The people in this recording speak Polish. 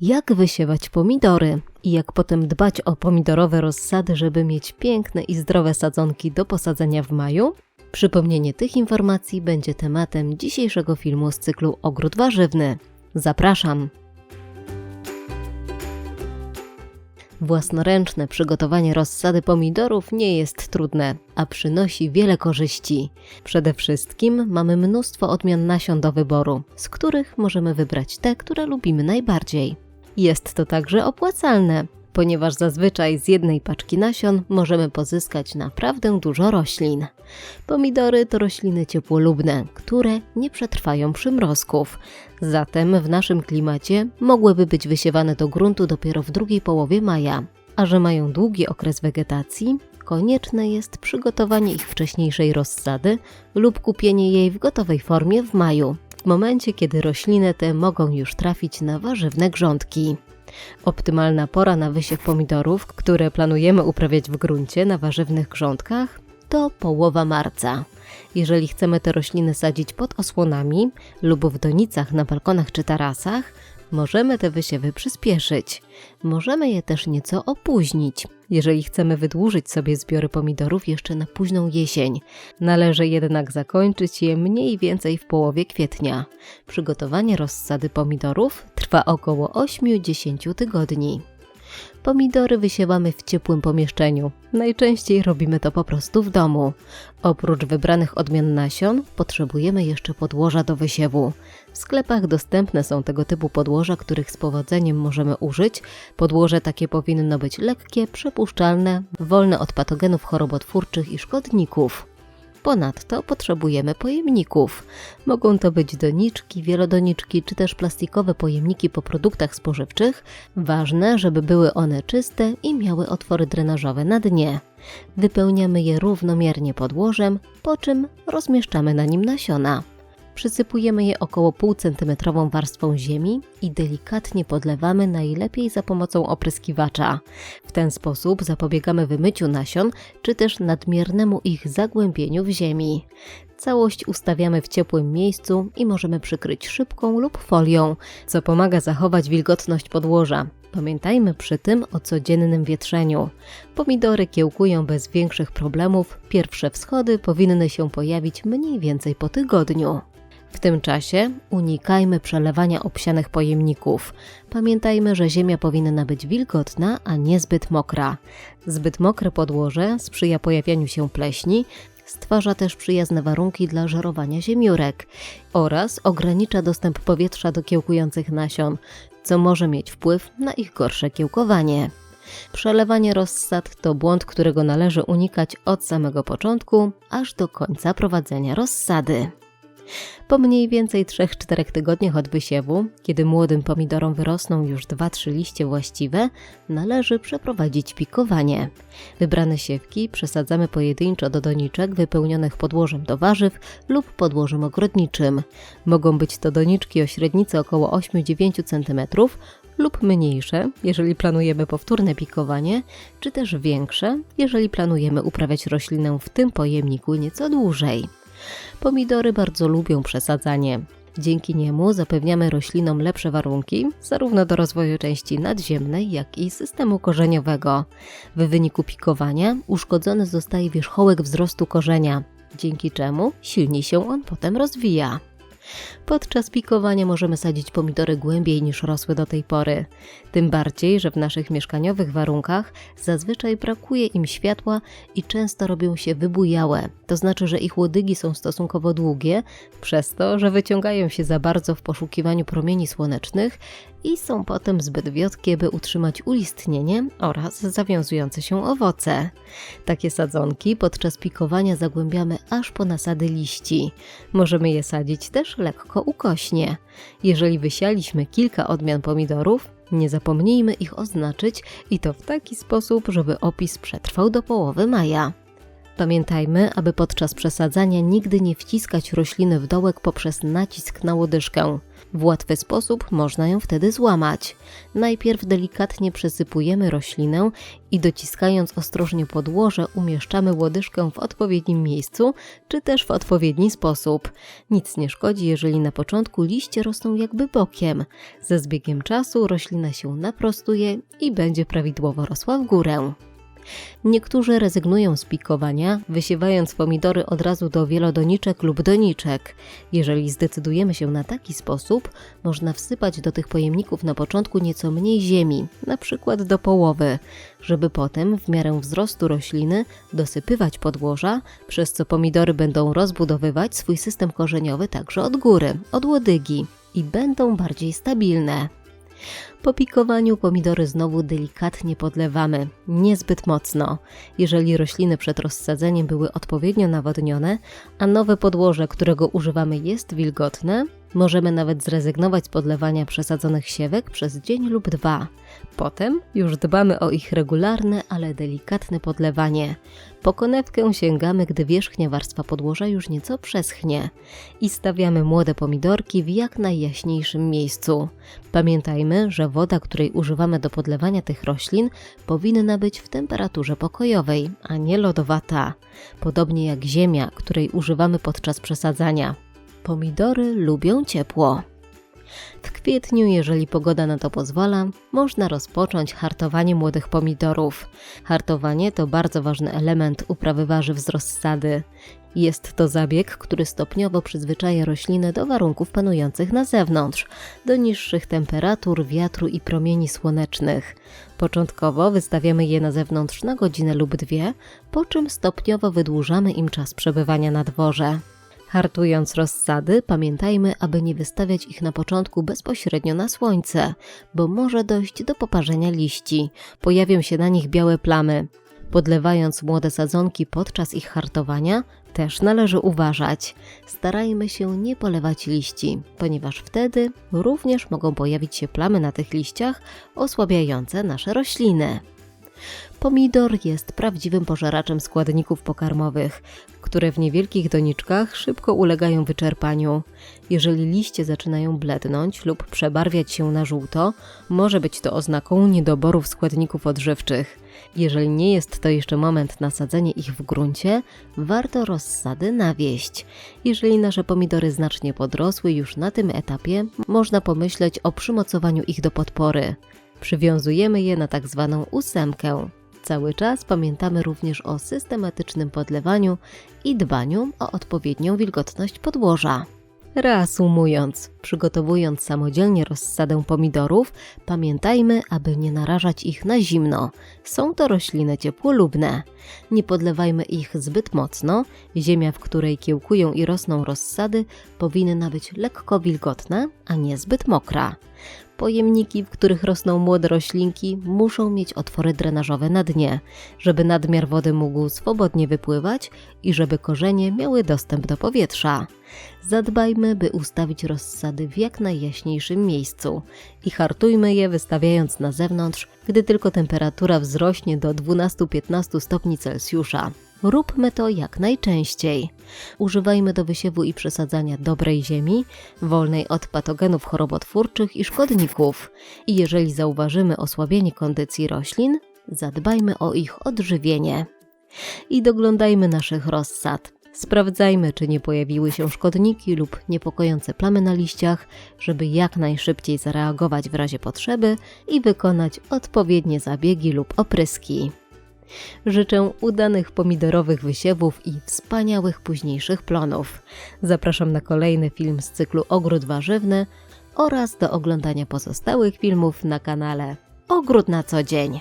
Jak wysiewać pomidory i jak potem dbać o pomidorowe rozsady, żeby mieć piękne i zdrowe sadzonki do posadzenia w maju? Przypomnienie tych informacji będzie tematem dzisiejszego filmu z cyklu Ogród Warzywny. Zapraszam! Własnoręczne przygotowanie rozsady pomidorów nie jest trudne, a przynosi wiele korzyści. Przede wszystkim mamy mnóstwo odmian nasion do wyboru, z których możemy wybrać te, które lubimy najbardziej. Jest to także opłacalne, ponieważ zazwyczaj z jednej paczki nasion możemy pozyskać naprawdę dużo roślin. Pomidory to rośliny ciepłolubne, które nie przetrwają przymrozków. Zatem w naszym klimacie mogłyby być wysiewane do gruntu dopiero w drugiej połowie maja. A że mają długi okres wegetacji, konieczne jest przygotowanie ich wcześniejszej rozsady lub kupienie jej w gotowej formie w maju, w momencie kiedy rośliny te mogą już trafić na warzywne grządki. Optymalna pora na wysiew pomidorów, które planujemy uprawiać w gruncie na warzywnych grządkach, to połowa marca. Jeżeli chcemy te rośliny sadzić pod osłonami lub w donicach na balkonach czy tarasach, możemy te wysiewy przyspieszyć. Możemy je też nieco opóźnić, jeżeli chcemy wydłużyć sobie zbiory pomidorów jeszcze na późną jesień. Należy jednak zakończyć je mniej więcej w połowie kwietnia. Przygotowanie rozsady pomidorów trwa około 8-10 tygodni. Pomidory wysiewamy w ciepłym pomieszczeniu. Najczęściej robimy to po prostu w domu. Oprócz wybranych odmian nasion, potrzebujemy jeszcze podłoża do wysiewu. W sklepach dostępne są tego typu podłoża, których z powodzeniem możemy użyć. Podłoże takie powinno być lekkie, przepuszczalne, wolne od patogenów chorobotwórczych i szkodników. Ponadto potrzebujemy pojemników. Mogą to być doniczki, wielodoniczki czy też plastikowe pojemniki po produktach spożywczych. Ważne, żeby były one czyste i miały otwory drenażowe na dnie. Wypełniamy je równomiernie podłożem, po czym rozmieszczamy na nim nasiona. Przysypujemy je około pół centymetrową warstwą ziemi i delikatnie podlewamy najlepiej za pomocą opryskiwacza. W ten sposób zapobiegamy wymyciu nasion czy też nadmiernemu ich zagłębieniu w ziemi. Całość ustawiamy w ciepłym miejscu i możemy przykryć szybką lub folią, co pomaga zachować wilgotność podłoża. Pamiętajmy przy tym o codziennym wietrzeniu. Pomidory kiełkują bez większych problemów, pierwsze wschody powinny się pojawić mniej więcej po tygodniu. W tym czasie unikajmy przelewania obsianych pojemników. Pamiętajmy, że ziemia powinna być wilgotna, a nie zbyt mokra. Zbyt mokre podłoże sprzyja pojawianiu się pleśni, stwarza też przyjazne warunki dla żerowania ziemiórek oraz ogranicza dostęp powietrza do kiełkujących nasion, co może mieć wpływ na ich gorsze kiełkowanie. Przelewanie rozsad to błąd, którego należy unikać od samego początku aż do końca prowadzenia rozsady. Po mniej więcej 3-4 tygodniach od wysiewu, kiedy młodym pomidorom wyrosną już 2-3 liście właściwe, należy przeprowadzić pikowanie. Wybrane siewki przesadzamy pojedynczo do doniczek wypełnionych podłożem do warzyw lub podłożem ogrodniczym. Mogą być to doniczki o średnicy około 8-9 cm lub mniejsze, jeżeli planujemy powtórne pikowanie, czy też większe, jeżeli planujemy uprawiać roślinę w tym pojemniku nieco dłużej. Pomidory bardzo lubią przesadzanie. Dzięki niemu zapewniamy roślinom lepsze warunki, zarówno do rozwoju części nadziemnej, jak i systemu korzeniowego. W wyniku pikowania uszkodzony zostaje wierzchołek wzrostu korzenia, dzięki czemu silniej się on potem rozwija. Podczas pikowania możemy sadzić pomidory głębiej niż rosły do tej pory. Tym bardziej, że w naszych mieszkaniowych warunkach zazwyczaj brakuje im światła i często robią się wybujałe. To znaczy, że ich łodygi są stosunkowo długie, przez to, że wyciągają się za bardzo w poszukiwaniu promieni słonecznych i są potem zbyt wiotkie, by utrzymać ulistnienie oraz zawiązujące się owoce. Takie sadzonki podczas pikowania zagłębiamy aż po nasady liści. Możemy je sadzić też lekko ukośnie. Jeżeli wysialiśmy kilka odmian pomidorów, nie zapomnijmy ich oznaczyć i to w taki sposób, żeby opis przetrwał do połowy maja. Pamiętajmy, aby podczas przesadzania nigdy nie wciskać rośliny w dołek poprzez nacisk na łodyżkę. W łatwy sposób można ją wtedy złamać. Najpierw delikatnie przesypujemy roślinę i dociskając ostrożnie podłoże umieszczamy łodyżkę w odpowiednim miejscu, czy też w odpowiedni sposób. Nic nie szkodzi, jeżeli na początku liście rosną jakby bokiem. Ze zbiegiem czasu roślina się naprostuje i będzie prawidłowo rosła w górę. Niektórzy rezygnują z pikowania, wysiewając pomidory od razu do wielodoniczek lub doniczek. Jeżeli zdecydujemy się na taki sposób, można wsypać do tych pojemników na początku nieco mniej ziemi, na przykład do połowy, żeby potem w miarę wzrostu rośliny dosypywać podłoża, przez co pomidory będą rozbudowywać swój system korzeniowy także od góry, od łodygi i będą bardziej stabilne. Po pikowaniu pomidory znowu delikatnie podlewamy, niezbyt mocno. Jeżeli rośliny przed rozsadzeniem były odpowiednio nawodnione, a nowe podłoże, którego używamy jest wilgotne, możemy nawet zrezygnować z podlewania przesadzonych siewek przez dzień lub dwa. Potem już dbamy o ich regularne, ale delikatne podlewanie. Po konewkę sięgamy, gdy wierzchnia warstwa podłoża już nieco przeschnie i stawiamy młode pomidorki w jak najjaśniejszym miejscu. Pamiętajmy, że woda, której używamy do podlewania tych roślin, powinna być w temperaturze pokojowej, a nie lodowata. Podobnie jak ziemia, której używamy podczas przesadzania. Pomidory lubią ciepło. W kwietniu, jeżeli pogoda na to pozwala, można rozpocząć hartowanie młodych pomidorów. Hartowanie to bardzo ważny element uprawy warzyw z rozsady. Jest to zabieg, który stopniowo przyzwyczaja rośliny do warunków panujących na zewnątrz, do niższych temperatur, wiatru i promieni słonecznych. Początkowo wystawiamy je na zewnątrz na godzinę lub dwie, po czym stopniowo wydłużamy im czas przebywania na dworze. Hartując rozsady, pamiętajmy, aby nie wystawiać ich na początku bezpośrednio na słońce, bo może dojść do poparzenia liści. Pojawią się na nich białe plamy. Podlewając młode sadzonki podczas ich hartowania, też należy uważać. Starajmy się nie polewać liści, ponieważ wtedy również mogą pojawić się plamy na tych liściach osłabiające nasze rośliny. Pomidor jest prawdziwym pożeraczem składników pokarmowych, które w niewielkich doniczkach szybko ulegają wyczerpaniu. Jeżeli liście zaczynają blednąć lub przebarwiać się na żółto, może być to oznaką niedoborów składników odżywczych. Jeżeli nie jest to jeszcze moment na sadzenie ich w gruncie, warto rozsady nawieść. Jeżeli nasze pomidory znacznie podrosły już na tym etapie, można pomyśleć o przymocowaniu ich do podpory. Przywiązujemy je na tak zwaną ósemkę. Cały czas pamiętamy również o systematycznym podlewaniu i dbaniu o odpowiednią wilgotność podłoża. Reasumując, przygotowując samodzielnie rozsadę pomidorów, pamiętajmy, aby nie narażać ich na zimno. Są to rośliny ciepłolubne. Nie podlewajmy ich zbyt mocno. Ziemia, w której kiełkują i rosną rozsady, powinna być lekko wilgotna, a nie zbyt mokra. Pojemniki, w których rosną młode roślinki, muszą mieć otwory drenażowe na dnie, żeby nadmiar wody mógł swobodnie wypływać i żeby korzenie miały dostęp do powietrza. Zadbajmy, by ustawić rozsady w jak najjaśniejszym miejscu i hartujmy je wystawiając na zewnątrz, gdy tylko temperatura wzrośnie do 12-15 stopni Celsjusza. Róbmy to jak najczęściej. Używajmy do wysiewu i przesadzania dobrej ziemi, wolnej od patogenów chorobotwórczych i szkodników. I jeżeli zauważymy osłabienie kondycji roślin, zadbajmy o ich odżywienie. I doglądajmy naszych rozsad. Sprawdzajmy, czy nie pojawiły się szkodniki lub niepokojące plamy na liściach, żeby jak najszybciej zareagować w razie potrzeby i wykonać odpowiednie zabiegi lub opryski. Życzę udanych pomidorowych wysiewów i wspaniałych późniejszych plonów. Zapraszam na kolejny film z cyklu Ogród Warzywny oraz do oglądania pozostałych filmów na kanale Ogród na co dzień.